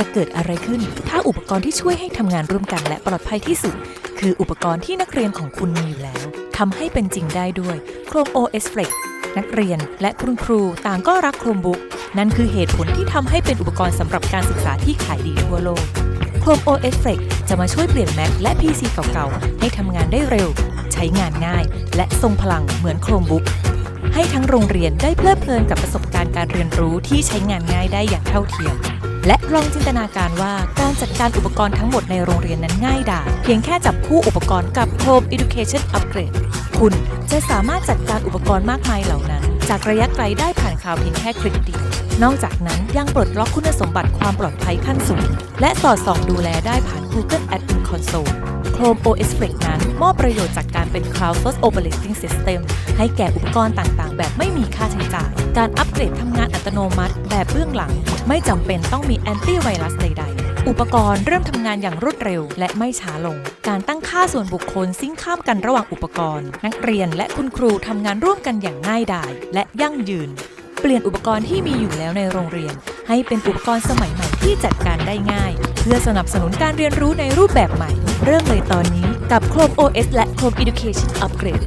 จะเกิดอะไรขึ้น ถ้าอุปกรณ์ที่ช่วยให้ทำงานร่วมกันและปลอดภัยที่สุด คืออุปกรณ์ที่นักเรียนของคุณมีอยู่แล้วทำให้เป็นจริงได้ด้วย Chrome OS Flex นักเรียนและคุณครูต่างก็รัก Chromebook นั่นคือเหตุผลที่ทำให้เป็นอุปกรณ์สำหรับการศึกษาที่ขายดีทั่วโลก Chrome OS Flex จะมาช่วยเปลี่ยน Mac และ PC เก่าๆ ให้ทำงานได้เร็ว ใช้งานง่าย และทรงพลังเหมือน Chromebook ให้ทั้งโรงเรียนได้เพลิดเพลินกับประสบการณ์การเรียนรู้ที่ใช้งานง่ายได้อย่างเท่าเทียม และลองจินตนาการว่าการจัดการอุปกรณ์ทั้งหมดในโรงเรียนนั้นง่ายดายเพียงแค่จับคู่อุปกรณ์กับ Home Education Upgrade คุณจะสามารถจัดการอุปกรณ์มากมายเหล่านั้น จากระยะไกลได้ผ่านคลาวเพียงแค่คลิกเดียวนอกจากนั้นยังปลดล็อกคุณสมบัติความปลอดภัยขั้นสูง และสอดส่องดูแลได้ผ่าน Google Admin Console Chrome OS Flex นั้น มอบประโยชน์จากการเป็น Cloud First Operating System ให้แก่อุปกรณ์ต่างๆ แบบไม่มีค่าใช้จ่าย การอัปเกรดทำงานอัตโนมัติ แบบเบื้องหลัง ไม่จำเป็นต้องมีแอนตี้ไวรัสใดๆอุปกรณ์เริ่มทำงานอย่างรวดเร็วและไม่ช้าลง การตั้งค่าส่วนบุคคลซิ่งข้ามกันระหว่างอุปกรณ์ นักเรียนและคุณครูทำงานร่วมกันอย่างง่ายดายและยั่งยืน เปลี่ยนอุปกรณ์ที่มีอยู่แล้วในโรงเรียน ให้เป็นอุปกรณ์สมัยใหม่ที่จัดการได้ง่าย เพื่อสนับสนุนการเรียนรู้ในรูปแบบใหม่ เริ่มเลยตอนนี้กับ Chrome OS และ Chrome Education Upgrade